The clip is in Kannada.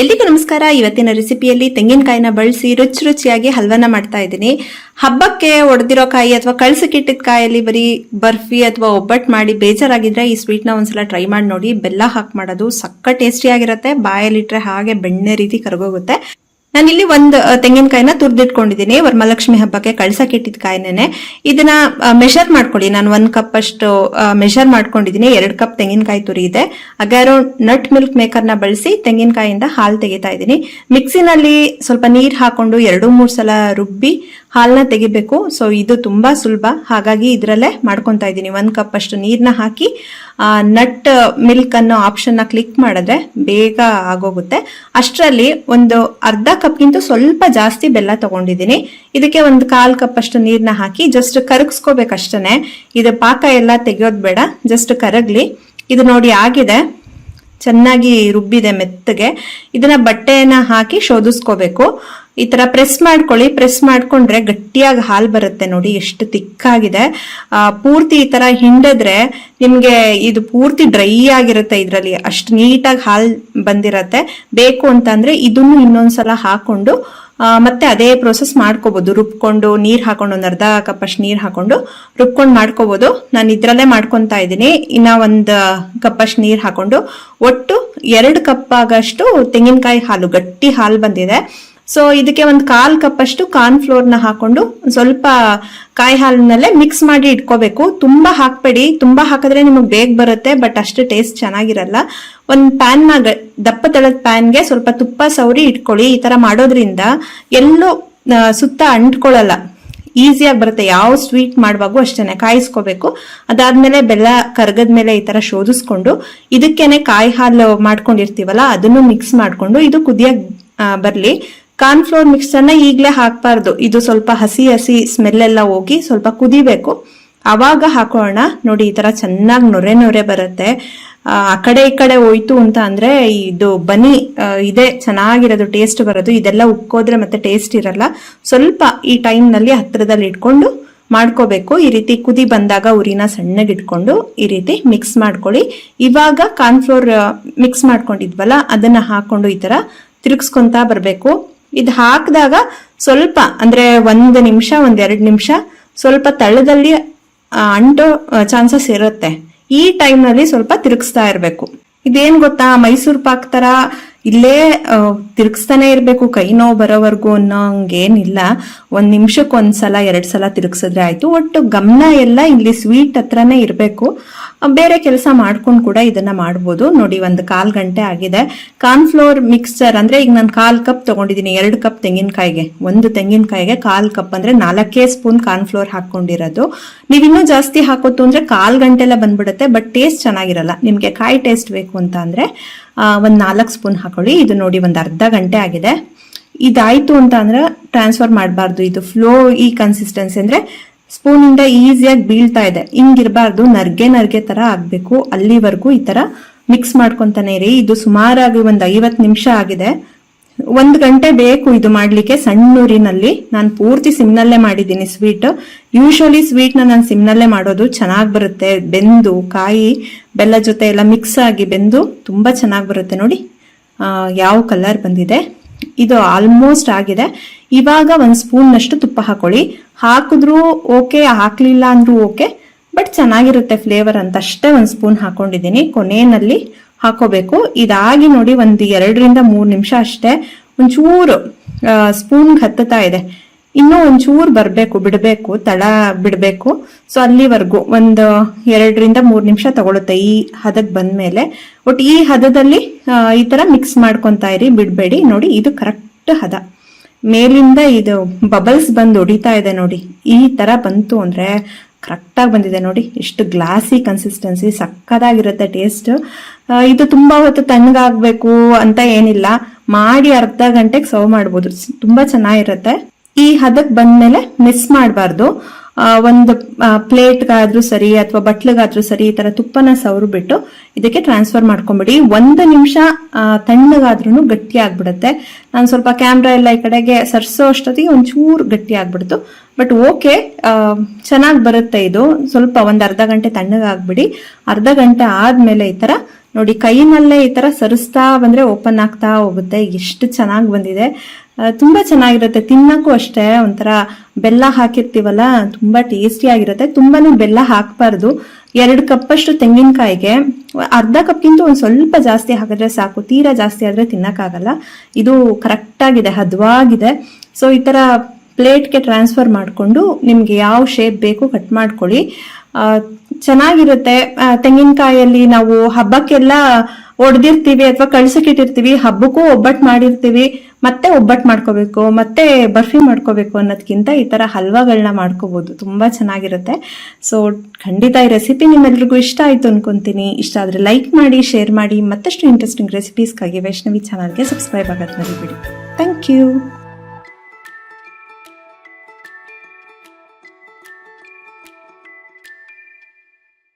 ಎಲ್ಲಿಗೂ ನಮಸ್ಕಾರ. ಇವತ್ತಿನ ರೆಸಿಪಿಯಲ್ಲಿ ತೆಂಗಿನಕಾಯಿನ ಬಳಸಿ ರುಚಿ ರುಚಿಯಾಗಿ ಹಲ್ವನ ಮಾಡ್ತಾ ಇದ್ದೀನಿ. ಹಬ್ಬಕ್ಕೆ ಒಡೆದಿರೋ ಕಾಯಿ ಅಥವಾ ಕಳ್ಸಕ್ಕಿಟ್ಟಿದ ಕಾಯಲ್ಲಿ ಬರೀ ಬರ್ಫಿ ಅಥವಾ ಒಬ್ಬಟ್ಟು ಮಾಡಿ ಬೇಜಾರಾಗಿದ್ರೆ ಈ ಸ್ವೀಟ್ನ ಒಂದ್ಸಲ ಟ್ರೈ ಮಾಡಿ ನೋಡಿ. ಬೆಲ್ಲ ಹಾಕಿ ಮಾಡೋದು ಸಕ್ಕ ಟೇಸ್ಟಿಯಾಗಿರುತ್ತೆ ಬಾಯಲ್ಲಿಟ್ಟರೆ ಹಾಗೆ ಬೆಣ್ಣೆ ರೀತಿ ಕರಗೋಗುತ್ತೆ. ನಾನಿಲ್ಲಿ ಒಂದು ತೆಂಗಿನಕಾಯಿನ ತುರ್ದಿಟ್ಕೊಂಡಿದ್ದೀನಿ. ವರಮಹಾಲಕ್ಷ್ಮಿ ಹಬ್ಬಕ್ಕೆ ಕಳ್ಸಕ್ಕೆ ಇಟ್ಟಿದ್ದ ಕಾಯಿನೇ ಇದನ್ನ ಮೆಷರ್ ಮಾಡ್ಕೊಳ್ಳಿ. ನಾನು ಒಂದು ಕಪ್ ಅಷ್ಟು ಮೆಷರ್ ಮಾಡ್ಕೊಂಡಿದ್ದೀನಿ. ಎರಡು ಕಪ್ ತೆಂಗಿನಕಾಯಿ ತುರಿ ಇದೆ ಅಗ್ಯಾರೋ ನಟ್ ಮಿಲ್ಕ್ ಮೇಕರ್ನ ಬಳಸಿ ತೆಂಗಿನಕಾಯಿಂದ ಹಾಲು ತೆಗಿತಾ ಇದ್ದೀನಿ. ಮಿಕ್ಸಿನಲ್ಲಿ ಸ್ವಲ್ಪ ನೀರು ಹಾಕೊಂಡು ಎರಡು, ಮೂರು ಸಲ ರುಬ್ಬಿ ಹಾಲನ್ನ ತೆಗಿಬೇಕು. ಸೊ ಇದು ತುಂಬಾ ಸುಲಭ. ಹಾಗಾಗಿ ಇದರಲ್ಲೇ ಮಾಡ್ಕೊತಾ ಇದ್ದೀನಿ. ಒಂದು ಕಪ್ ಅಷ್ಟು ನೀರನ್ನ ಹಾಕಿ ನಟ್ ಮಿಲ್ಕ್ ಅನ್ನೋ ಆಪ್ಷನ್ನ ಕ್ಲಿಕ್ ಮಾಡಿದ್ರೆ ಬೇಗ ಆಗೋಗುತ್ತೆ. ಅಷ್ಟರಲ್ಲಿ ಒಂದು ಅರ್ಧ ಕಪ್ಗಿಂತ ಸ್ವಲ್ಪ ಜಾಸ್ತಿ ಬೆಲ್ಲ ತಗೊಂಡಿದ್ದೀನಿ. ಇದಕ್ಕೆ ಒಂದು ಕಾಲು ಕಪ್ ಅಷ್ಟು ನೀರನ್ನ ಹಾಕಿ ಜಸ್ಟ್ ಕರಗಿಸ್ಕೋಬೇಕಷ್ಟೇ ಇದು ಪಾಕ ಎಲ್ಲ ತೆಗೆಯೋದು ಬೇಡ ಜಸ್ಟ್ ಕರಗ್ಲಿ. ಇದು ನೋಡಿ ಆಗಿದೆ. ಚೆನ್ನಾಗಿ ರುಬ್ಬಿದೆ ಮೆತ್ತಗೆ. ಇದನ್ನ ಬಟ್ಟೆನ ಹಾಕಿ ಶೋಧಿಸ್ಕೋಬೇಕು. ಈ ತರ ಪ್ರೆಸ್ ಮಾಡ್ಕೊಳ್ಳಿ ಪ್ರೆಸ್ ಮಾಡ್ಕೊಂಡ್ರೆ ಗಟ್ಟಿಯಾಗಿ ಹಾಲು ಬರುತ್ತೆ ನೋಡಿ, ಎಷ್ಟು ತಿಕ್ಕಾಗಿದೆ. ಪೂರ್ತಿ ಈ ತರ ಹಿಂಡಿದ್ರೆ ನಿಮಗೆ ಇದು ಪೂರ್ತಿ ಡ್ರೈ ಆಗಿರುತ್ತೆ ಇದರಲ್ಲಿ. ಅಷ್ಟು ನೀಟಾಗಿ ಹಾಲು ಬಂದಿರತ್ತೆ. ಬೇಕು ಅಂತಂದ್ರೆ ಇದನ್ನು ಇನ್ನೊಂದ್ಸಲ ಹಾಕೊಂಡು ಮತ್ತೆ ಅದೇ ಪ್ರೋಸೆಸ್ ಮಾಡ್ಕೋಬಹುದು ರುಬ್ಕೊಂಡು ನೀರು ಹಾಕೊಂಡು, ಒಂದು ಅರ್ಧ ಕಪ್ ಅಷ್ಟು ನೀರು ಹಾಕೊಂಡು ರುಬ್ಕೊಂಡು ಮಾಡ್ಕೋಬಹುದು ನಾನು ಇದ್ರಲ್ಲೇ ಮಾಡ್ಕೊತಾ ಇದ್ದೀನಿ. ಇನ್ನ ಒಂದು ಕಪ್ ಅಷ್ಟು ನೀರ್ ಹಾಕೊಂಡು ಒಟ್ಟು ಎರಡು ಕಪ್ ಆಗಷ್ಟು ತೆಂಗಿನಕಾಯಿ ಹಾಲು, ಗಟ್ಟಿ ಹಾಲು ಬಂದಿದೆ. ಸೊ ಇದಕ್ಕೆ ಒಂದು ಕಾಲ್ ಕಪ್ ಅಷ್ಟು ಕಾರ್ನ್ ಫ್ಲೋರ್ನ ಹಾಕೊಂಡು ಸ್ವಲ್ಪ ಕಾಯಿ ಹಾಲಿನಲ್ಲೇ ಮಿಕ್ಸ್ ಮಾಡಿ ಇಟ್ಕೋಬೇಕು. ತುಂಬಾ ಹಾಕ್ಬೇಡಿ. ತುಂಬಾ ಹಾಕಿದ್ರೆ ನಿಮಗೆ ಬೇಗ ಬರುತ್ತೆ ಬಟ್ ಅಷ್ಟು ಟೇಸ್ಟ್ ಚೆನ್ನಾಗಿರಲ್ಲ. ಒಂದು ಪ್ಯಾನ್ನ ದಪ್ಪ ತಳದ ಪ್ಯಾನ್ಗೆ ಸ್ವಲ್ಪ ತುಪ್ಪ ಸವರಿ ಇಟ್ಕೊಳ್ಳಿ. ಈ ತರ ಮಾಡೋದ್ರಿಂದ ಎಲ್ಲೂ ಸುತ್ತ ಅಂಟ್ಕೊಳ್ಳಲ್ಲ. ಈಸಿಯಾಗಿ ಬರುತ್ತೆ. ಯಾವ ಸ್ವೀಟ್ ಮಾಡುವಾಗೂ ಅಷ್ಟೇನೆ ಕಾಯಿಸ್ಕೋಬೇಕು. ಅದಾದ್ಮೇಲೆ ಬೆಲ್ಲ ಕರಗದ ಕರ್ಗದ್ಮೇಲೆ ಈ ತರ ಶೋಧಿಸ್ಕೊಂಡು ಇದಕ್ಕೇನೆ ಕಾಯಿ ಹಾಲು ಮಾಡ್ಕೊಂಡಿರ್ತೀವಲ್ಲ, ಅದನ್ನು ಮಿಕ್ಸ್ ಮಾಡ್ಕೊಂಡು ಇದು ಕುದಿಯಾಗಿ ಬರ್ಲಿ. ಕಾರ್ನ್ ಫ್ಲೋರ್ ಮಿಕ್ಸರ್ನ ಈಗಲೇ ಹಾಕ್ಬಾರ್ದು. ಇದು ಸ್ವಲ್ಪ ಹಸಿ ಹಸಿ ಸ್ಮೆಲ್ ಎಲ್ಲ ಹೋಗಿ ಸ್ವಲ್ಪ ಕುದಿಬೇಕು. ಅವಾಗ ಹಾಕೋಣ. ನೋಡಿ, ಈ ತರ ಚೆನ್ನಾಗಿ ನೊರೆ ನೊರೆ ಬರುತ್ತೆ. ಆ ಕಡೆ ಈ ಕಡೆ ಹೋಯ್ತು ಅಂತ ಅಂದ್ರೆ ಇದು ಬನಿ ಇದೆ, ಚೆನ್ನಾಗಿರೋದು ಟೇಸ್ಟ್ ಬರೋದು. ಇದೆಲ್ಲ ಉಕ್ಕೋದ್ರೆ ಮತ್ತೆ ಟೇಸ್ಟ್ ಇರಲ್ಲ. ಸ್ವಲ್ಪ ಈ ಟೈಮ್ನಲ್ಲಿ ನಲ್ಲಿ ಹತ್ರದಲ್ಲಿ ಇಟ್ಕೊಂಡು ಮಾಡ್ಕೋಬೇಕು. ಈ ರೀತಿ ಕುದಿ ಬಂದಾಗ ಉರಿನ ಸಣ್ಣಗೆ ಇಟ್ಕೊಂಡು ಈ ರೀತಿ ಮಿಕ್ಸ್ ಮಾಡ್ಕೊಳ್ಳಿ. ಇವಾಗ ಕಾರ್ನ್ಫ್ಲೋರ್ ಮಿಕ್ಸ್ ಮಾಡ್ಕೊಂಡಿದ್ವಲ್ಲ, ಅದನ್ನ ಹಾಕೊಂಡು ಈ ತರ ತಿರುಗಿಸ್ಕೊಂತ ಬರಬೇಕು. ಇದು ಹಾಕಿದಾಗ ಸ್ವಲ್ಪ, ಅಂದ್ರೆ ಒಂದು ನಿಮಿಷ, ಒಂದ್ ಎರಡು ನಿಮಿಷ, ಸ್ವಲ್ಪ ತಳ್ಳದಲ್ಲಿ ಅಂಟೋ ಚಾನ್ಸಸ್ ಇರುತ್ತೆ. ಈ ಟೈಮ್ನಲ್ಲಿ ನಲ್ಲಿ ಸ್ವಲ್ಪ ತಿರುಗಿಸ್ತಾ ಇರಬೇಕು. ಇದೇನ್ ಗೊತ್ತಾ? ಮೈಸೂರ್ ಪಾಕ್ ತರ ಇಲ್ಲೇ ತಿರುಗಿಸ್ತಾನೆ ಇರ್ಬೇಕು ಕೈ ನೋವು ಬರೋವರೆಗೂ ಅನ್ನೋಂಗೇನಿಲ್ಲ ಒಂದ್ ನಿಮಿಷಕ್ಕೆ ಒಂದ್ಸಲ ಎರಡ್ ಸಲ ತಿರುಗಿಸಿದ್ರೆ ಆಯ್ತು. ಒಟ್ಟು ಗಮನ ಎಲ್ಲ ಇಲ್ಲಿ ಸ್ವೀಟ್ ಹತ್ರನೇ ಇರಬೇಕು. ಬೇರೆ ಕೆಲಸ ಮಾಡ್ಕೊಂಡು ಕೂಡ ಇದನ್ನ ಮಾಡ್ಬೋದು. ನೋಡಿ, ಒಂದು ಕಾಲ್ ಗಂಟೆ ಆಗಿದೆ. ಕಾರ್ನ್ಫ್ಲೋರ್ ಮಿಕ್ಸ್ಚರ್ ಅಂದ್ರೆ ಈಗ ನಾನು ಕಾಲ್ ಕಪ್ ತಗೊಂಡಿದ್ದೀನಿ ಎರಡು ಕಪ್ ತೆಂಗಿನಕಾಯಿಗೆ. ಒಂದು ತೆಂಗಿನಕಾಯಿಗೆ ಕಾಲ್ ಕಪ್ ಅಂದ್ರೆ ನಾಲ್ಕೇ ಸ್ಪೂನ್ ಕಾರ್ನ್ಫ್ಲೋರ್ ಹಾಕೊಂಡಿರೋದು ನೀವಿನ್ನೂ ಜಾಸ್ತಿ ಹಾಕೋತು ಅಂದ್ರೆ ಕಾಲ್ ಗಂಟೆಲ್ಲ ಬಂದ್ಬಿಡುತ್ತೆ, ಬಟ್ ಟೇಸ್ಟ್ ಚೆನ್ನಾಗಿರಲ್ಲ. ನಿಮ್ಗೆ ಕಾಯಿ ಟೇಸ್ಟ್ ಬೇಕು ಅಂತ ಅಂದ್ರೆ ಒಂದ್ ನಾಲ್ಕು ಸ್ಪೂನ್ ಹಾಕೊಳ್ಳಿ. ಇದು ನೋಡಿ, ಒಂದು ಅರ್ಧ ಗಂಟೆ ಆಗಿದೆ. ಇದಾಯ್ತು ಅಂತ ಅಂದ್ರೆ ಟ್ರಾನ್ಸ್ಫರ್ ಮಾಡಬಾರ್ದು. ಇದು ಫ್ಲೋ ಈ ಕನ್ಸಿಸ್ಟೆನ್ಸಿ ಅಂದ್ರೆ ಸ್ಪೂನ್ ಇಂದ ಈಸಿಯಾಗಿ ಬೀಳ್ತಾ ಇದೆ. ಹಿಂಗಿರಬಾರ್ದು. ನರ್ಗೆ ನರ್ಗೆ ತರ ಆಗ್ಬೇಕು. ಅಲ್ಲಿವರೆಗೂ ಈ ತರ ಮಿಕ್ಸ್ ಮಾಡ್ಕೊಂತಾನೆ ಇರಿ. ಇದು ಸುಮಾರಾಗಿ ಒಂದ್ ಐವತ್ ನಿಮಿಷ ಆಗಿದೆ. ಒಂದ್ ಗಂಟೆ ಬೇಕು ಇದು ಮಾಡ್ಲಿಕ್ಕೆ. ಸಣ್ಣೂರಿನಲ್ಲಿ ನಾನು ಪೂರ್ತಿ ಸಿಮ್ನಲ್ಲೇ ಮಾಡಿದ್ದೀನಿ ಸ್ವೀಟ್. ಯೂಶಲಿ ಸ್ವೀಟ್ನ ನಾನು ಸಿಮ್ನಲ್ಲೇ ಮಾಡೋದು ಚೆನ್ನಾಗಿ ಬರುತ್ತೆ. ಬೆಂದು, ಕಾಯಿ, ಬೆಲ್ಲ ಜೊತೆ ಎಲ್ಲ ಮಿಕ್ಸ್ ಆಗಿ ಬೆಂದು ತುಂಬಾ ಚೆನ್ನಾಗಿ ಬರುತ್ತೆ ನೋಡಿ. ಯಾವ ಕಲರ್ ಬಂದಿದೆ? ಇದು ಆಲ್ಮೋಸ್ಟ್ ಆಗಿದೆ. ಇವಾಗ ಒಂದು ಸ್ಪೂನ್ ನಷ್ಟು ತುಪ್ಪ ಹಾಕೊಳ್ಳಿ. ಹಾಕಿದ್ರು ಓಕೆ ಹಾಕಲಿಲ್ಲ ಅಂದ್ರೂ ಓಕೆ ಬಟ್ ಚೆನ್ನಾಗಿರುತ್ತೆ ಫ್ಲೇವರ್ ಅಂತ ಅಷ್ಟೇ ಒಂದು ಸ್ಪೂನ್ ಹಾಕೊಂಡಿದ್ದೀನಿ. ಕೊನೆಯಲ್ಲಿ ಹಾಕೋಬೇಕು. ಇದಾಗಿ ನೋಡಿ ಒಂದು ಎರಡರಿಂದ ಮೂರು ನಿಮಿಷ ಅಷ್ಟೇ. ಒಂಚೂರು ಸ್ಪೂನ್ ಹತ್ತುತ್ತಾ ಇದೆ. ಇನ್ನೂ ಒಂಚೂರು ಬರಬೇಕು, ಬಿಡಬೇಕು, ತಳ ಬಿಡಬೇಕು. ಸೊ ಅಲ್ಲಿವರೆಗೂ ಒಂದು ಎರಡರಿಂದ ಮೂರು ನಿಮಿಷ ತಗೊಳುತ್ತೆ ಈ ಹದಕ್ಕೆ ಬಂದಮೇಲೆ. ಒಟ್ಟು ಈ ಹದದಲ್ಲಿ ಈ ತರ ಮಿಕ್ಸ್ ಮಾಡ್ಕೊತಾ ಇರಿ, ಬಿಡಬೇಡಿ. ನೋಡಿ, ಇದು ಕರೆಕ್ಟ್ ಹದ. ಮೇಲಿಂದ ಇದು ಬಬಲ್ಸ್ ಬಂದು ಹೊಡಿತಾ ಇದೆ ನೋಡಿ. ಈ ತರ ಬಂತು ಅಂದ್ರೆ ಕರೆಕ್ಟಾಗಿ ಬಂದಿದೆ ನೋಡಿ. ಎಷ್ಟು ಗ್ಲಾಸಿ ಕನ್ಸಿಸ್ಟೆನ್ಸಿ ಸಕ್ಕದಾಗಿರುತ್ತೆ ಟೇಸ್ಟ್ ಇದು ತುಂಬಾ ಹೊತ್ತು ತಣ್ಣಗಾಗ್ಬೇಕು ಅಂತ ಏನಿಲ್ಲ. ಮಾಡಿ ಅರ್ಧ ಗಂಟೆಗೆ ಸರ್ವ್ ಮಾಡ್ಬೋದು. ತುಂಬಾ ಚೆನ್ನಾಗಿರುತ್ತೆ. ಈ ಹದಕ್ ಬಂದ್ಮೇಲೆ ಮಿಸ್ ಮಾಡಬಾರ್ದು. ಒಂದು ಪ್ಲೇಟ್ಗಾದ್ರೂ ಸರಿ ಅಥವಾ ಬಟ್ಲಗಾದ್ರೂ ಸರಿ ಈ ತರ ತುಪ್ಪನ ಸವರು ಬಿಟ್ಟು ಇದಕ್ಕೆ ಟ್ರಾನ್ಸ್ಫರ್ ಮಾಡ್ಕೊಂಬಿಡಿ. ಒಂದು ನಿಮಿಷ ತಣ್ಣಗಾದ್ರೂ ಗಟ್ಟಿ ಆಗ್ಬಿಡುತ್ತೆ. ನಾನು ಸ್ವಲ್ಪ ಕ್ಯಾಮ್ರಾ ಎಲ್ಲ ಈ ಕಡೆಗೆ ಸರ್ಸೋ ಅಷ್ಟೊತ್ತಿಗೆ ಒಂಚೂರು ಗಟ್ಟಿ ಆಗ್ಬಿಡ್ತು. ಬಟ್ ಓಕೆ ಚೆನ್ನಾಗಿ ಬರುತ್ತೆ ಇದು. ಸ್ವಲ್ಪ ಒಂದು ಅರ್ಧ ಗಂಟೆ ತಣ್ಣಗಾಗ್ಬಿಡಿ. ಅರ್ಧ ಗಂಟೆ ಆದ್ಮೇಲೆ ಈ ತರ ನೋಡಿ ಕೈನಲ್ಲೇ ಈ ತರ ಸರಿಸ್ತಾ ಬಂದ್ರೆ ಓಪನ್ ಆಗ್ತಾ ಹೋಗುತ್ತೆ. ಎಷ್ಟು ಚೆನ್ನಾಗಿ ಬಂದಿದೆ. ತುಂಬಾ ಚೆನ್ನಾಗಿರುತ್ತೆ. ತಿನ್ನಕ್ಕೂ ಅಷ್ಟೇ ಒಂಥರ ಬೆಲ್ಲ ಹಾಕಿರ್ತೀವಲ್ಲ, ತುಂಬಾ ಟೇಸ್ಟಿ ಆಗಿರುತ್ತೆ. ತುಂಬಾನು ಬೆಲ್ಲ ಹಾಕಬಾರ್ದು. ಎರಡು ಕಪ್ಪಷ್ಟು ತೆಂಗಿನಕಾಯಿಗೆ, ಅರ್ಧ ಕಪ್ಗಿಂತ ಒಂದು ಸ್ವಲ್ಪ ಜಾಸ್ತಿ ಹಾಕಿದ್ರೆ ಸಾಕು. ತೀರಾ ಜಾಸ್ತಿ ಆದ್ರೆ ತಿನ್ನಕ್ಕಾಗಲ್ಲ. ಇದು ಕರೆಕ್ಟ್ ಆಗಿದೆ ಹದವಾಗಿದೆ. ಸೊ ಈ ತರ ಪ್ಲೇಟ್ಗೆ ಟ್ರಾನ್ಸ್ಫರ್ ಮಾಡಿಕೊಂಡು ನಿಮ್ಗೆ ಯಾವ ಶೇಪ್ ಬೇಕು ಕಟ್ ಮಾಡ್ಕೊಳ್ಳಿ. ಚೆನ್ನಾಗಿರುತ್ತೆ. ತೆಂಗಿನಕಾಯಲ್ಲಿ ನಾವು ಹಬ್ಬಕ್ಕೆಲ್ಲ ಒಡೆದಿರ್ತೀವಿ ಅಥವಾ ಕಳ್ಸಕ್ಕಿಟ್ಟಿರ್ತೀವಿ ಹಬ್ಬಕ್ಕೂ ಒಬ್ಬಟ್ಟು ಮಾಡಿರ್ತೀವಿ, ಮತ್ತೆ ಒಬ್ಬಟ್ಟು ಮಾಡ್ಕೋಬೇಕು, ಮತ್ತೆ ಬರ್ಫಿ ಮಾಡ್ಕೋಬೇಕು ಅನ್ನೋದಕ್ಕಿಂತ ಈ ತರ ಹಲ್ವಾಗಳನ್ನ ಮಾಡ್ಕೋಬಹುದು ತುಂಬಾ ಚೆನ್ನಾಗಿರುತ್ತೆ. ಸೊ ಖಂಡಿತ ಈ ರೆಸಿಪಿ ನಿಮ್ಮೆಲ್ರಿಗೂ ಇಷ್ಟ ಆಯ್ತು ಅನ್ಕೊಂತೀನಿ. ಇಷ್ಟ ಆದ್ರೆ ಲೈಕ್ ಮಾಡಿ ಶೇರ್ ಮಾಡಿ, ಮತ್ತಷ್ಟು ಇಂಟ್ರೆಸ್ಟಿಂಗ್ ರೆಸಿಪೀಸ್ಗಾಗಿ ವೈಷ್ಣವಿ ಚಾನಲ್ಗೆ ಸಬ್ಸ್ಕ್ರೈಬ್ ಆಗೋದು ಮರಿಬೇಡಿ. Thank you